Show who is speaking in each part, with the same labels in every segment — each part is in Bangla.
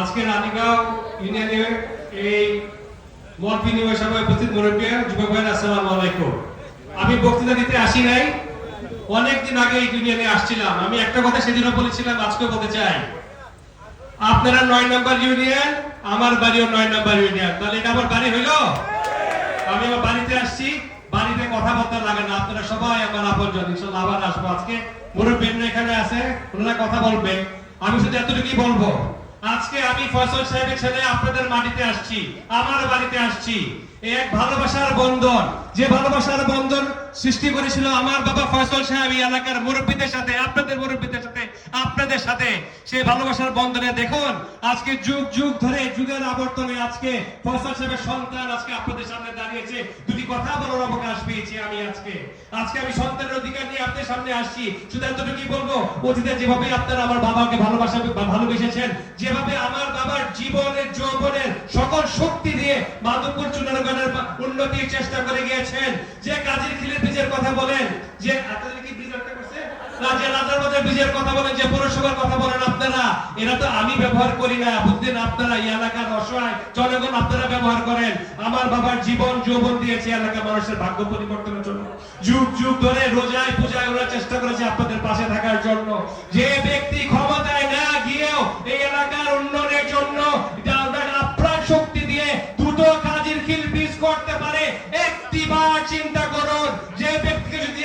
Speaker 1: আজকে রানীগাঁও ইউনিয়নের এই মত বিনিময় সভায় উপস্থিত মুরব্বী, যুবক ভাইয়ের, আসসালামু আলাইকুম। আমি বক্তৃতা দিতে আসি নাই। অনেকদিন আগে এই ইউনিয়নে আসছিলাম। আমি একটা কথা সেদিনও বলেছিলাম আজকে বলতে চাই। আপনারা নয় নম্বর ইউনিয়ন, আমার বাড়িও নয় নম্বর ইউনিয়ন। তাহলে এটা আমার বাড়ি হইল? আমি আমার বাড়িতে আসছি, বাড়িতে কথা বলতে লাগে না। আপনারা সবাই আমার আপনজন। ইনশাল্লাহ আবার আসব আজকে। মুরব্বীরা এখানে আছে, ওনারা কথা বলবে আমি শুধু এতটুকুই বলব। আজকে আমি ফয়সল সাহেবের ছেলে আপনাদের মাটিতে আসছি আমার বাড়িতে আসছি। এক ভালোবাসার বন্ধন, যে ভালোবাসার বন্ধন সৃষ্টি করেছিল আমার বাবা ফয়সল সাহেব এই এলাকার মুরব্বীদের সাথে, আপনাদের মুরব্বীদের সাথে, আপনাদের সাথে। সেই ভালোবাসার বন্ধনে দেখুন, আজকে যুগ যুগ ধরে যুগের আবর্তনে আজকে ফয়সল সাহেবের সন্তান আজকে আপনাদের সামনে দাঁড়িয়েছে। দুটি কথা বলার অবকাশ পেয়েছি আমি আজকে। আজকে আমি সন্তানের অধিকার নিয়ে সামনে আসছি। শুধু বলব? অতীতে যেভাবে আমার বাবাকে ভালোবাসা ভালোবেসেছেন, যেভাবে আমার বাবার জীবনের, যৌবনের সকল শক্তি দিয়ে মাধবপুর চুনারগণের উন্নতির চেষ্টা করে গিয়েছেন। যে কাজের খিলের বীজের কথা বলেন, যে আপনাদের কি বীজ রাজা, রাজার বীজের কথা বলেন, যে পৌরসভার কথা বলেন আপনারা। এরা তো আমি ব্যবহার করি না। বুঝলেন আপনারা এই এলাকার অসহায় জনগণ আপনারা ব্যবহার করেন। আমার বাবার জীবন যৌবন দিয়েছে এলাকার মানুষের ভাগ্য পরিবর্তনের জন্য। যুগ যুগ ধরে রোজায় পূজায় ওরা চেষ্টা করেছে আপনাদের পাশে থাকার জন্য। যে ব্যক্তি ক্ষমতায় না গিয়েও এই এলাকার উন্নয়নের জন্য আপ্রাণ শক্তি দিয়ে দুটো কাজের খিল বীজ করতে পারে, একটি বার চিন্তা করুন, যে ব্যক্তিকে যদি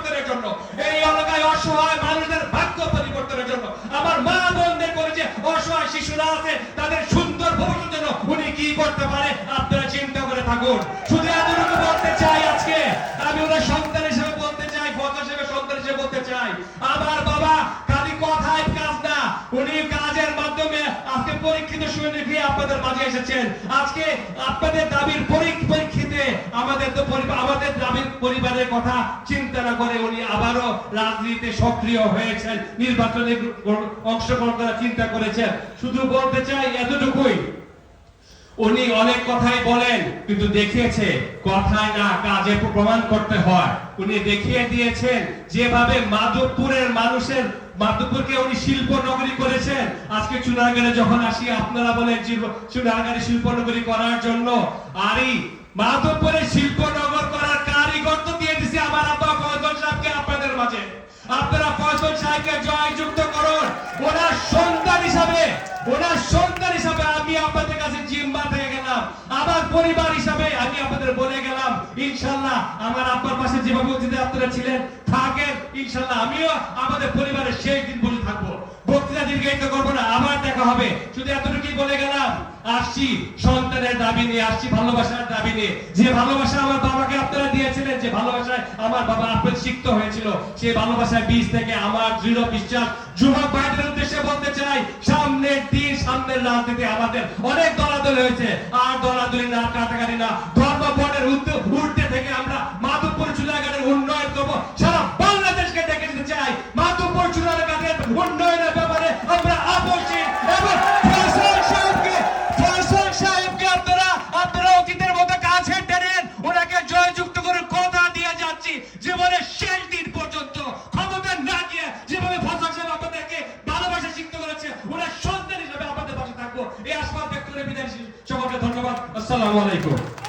Speaker 1: পরিবর্তনের জন্য, এই এলাকায় অসহায় মানুষদের ভাগ্য পরিবর্তনের জন্য, আমার মা বোনদের করেছে অসহায় শিশুরা আছে, তাদের সুন্দর ভবিষ্যতের জন্য উনি কি করতে পারে, আপনারা চিন্তা করে থাকুন। শুধু এতটুকু বলতে চাই আজকে, আমি ওনার সন্তান হিসেবে বলতে চাই ফজল হিসেবে সন্তান হিসেবে বলতে চাই। আমাদের তো আমাদের পরিবারের কথা চিন্তা না করে উনি আবারও সক্রিয় নির্বাচনে অংশগ্রহণ করার চিন্তা করেছেন। শুধু বলতে চাই এতটুকুই উনি অনেক কথাই বলেন, কিন্তু দেখিয়েছে, কথায় না কাজে প্রমাণ করতে হয়। উনি দেখিয়ে দিয়েছেন, যেভাবে মাধবপুরের মানুষের, মাধবপুরকে উনি শিল্প নগরী করেছেন। আজকে চুনারগাঁড়ে যখন আসি, আপনারা বলেন চুনারগাঁড়ে শিল্প নগরী করার জন্য আরই মাধবপুরের শিল্প নগর করার কারিগর তো দিয়ে দিছে আমার আব্বা ফয়জল সাহেবকে আপনাদের মাঝে। আপনারা ফয়জল সাহেবকে জয়যুক্ত করুন। ওনার সন্তান হিসাবে, ওনার সন্তান হিসাবে আমি আপনাদের কাছে জিম্মা পেয়ে গেলাম। আমার পরিবার হিসাবে আমি আপনাদের বলে গেলাম, ইনশাল্লাহ আমার আব্বার পাশে যেভাবে আপনারা ছিলেন, থাকেন, ইনশাল্লাহ আমিও আমাদের পরিবারের শেষ দিন বক্তৃতা দীর্ঘায়িত করব না, আবার দেখা হবে। শুধু এতটুকুই বলে গেলাম, আসছি, সন্তানের দাবি নিয়ে আসছি, ভালোবাসার দাবি নিয়ে। যে ভালোবাসা আমার বাবাকে আপনারা দিয়েছিলেন, যে ভালোবাসায় আমার বাবা সিক্ত হয়েছিল বীজ থেকে আমার দৃঢ় বিশ্বাস। যুবক ভাইদের উদ্দেশ্যে বলতে চাই, সামনের দিন, সামনের রাজনীতি আমাদের অনেক দলাদলি হয়েছে। আর দলাদলি না, কাটাকাটি না। ধর্ম উঠতে থেকে আমরা জীবনের শেষ দিন পর্যন্ত ক্ষমতা না গিয়ে যেভাবে ভাষা সাহেব আপনাদেরকে ভালোবাসা শিখতে করেছে, ওরা সন্তান হিসেবে আপনাদের পাশে থাকব। এই আশীর্বাদ ব্যক্ত করে বিদায় সকলকে ধন্যবাদ। আসসালামু আলাইকুম।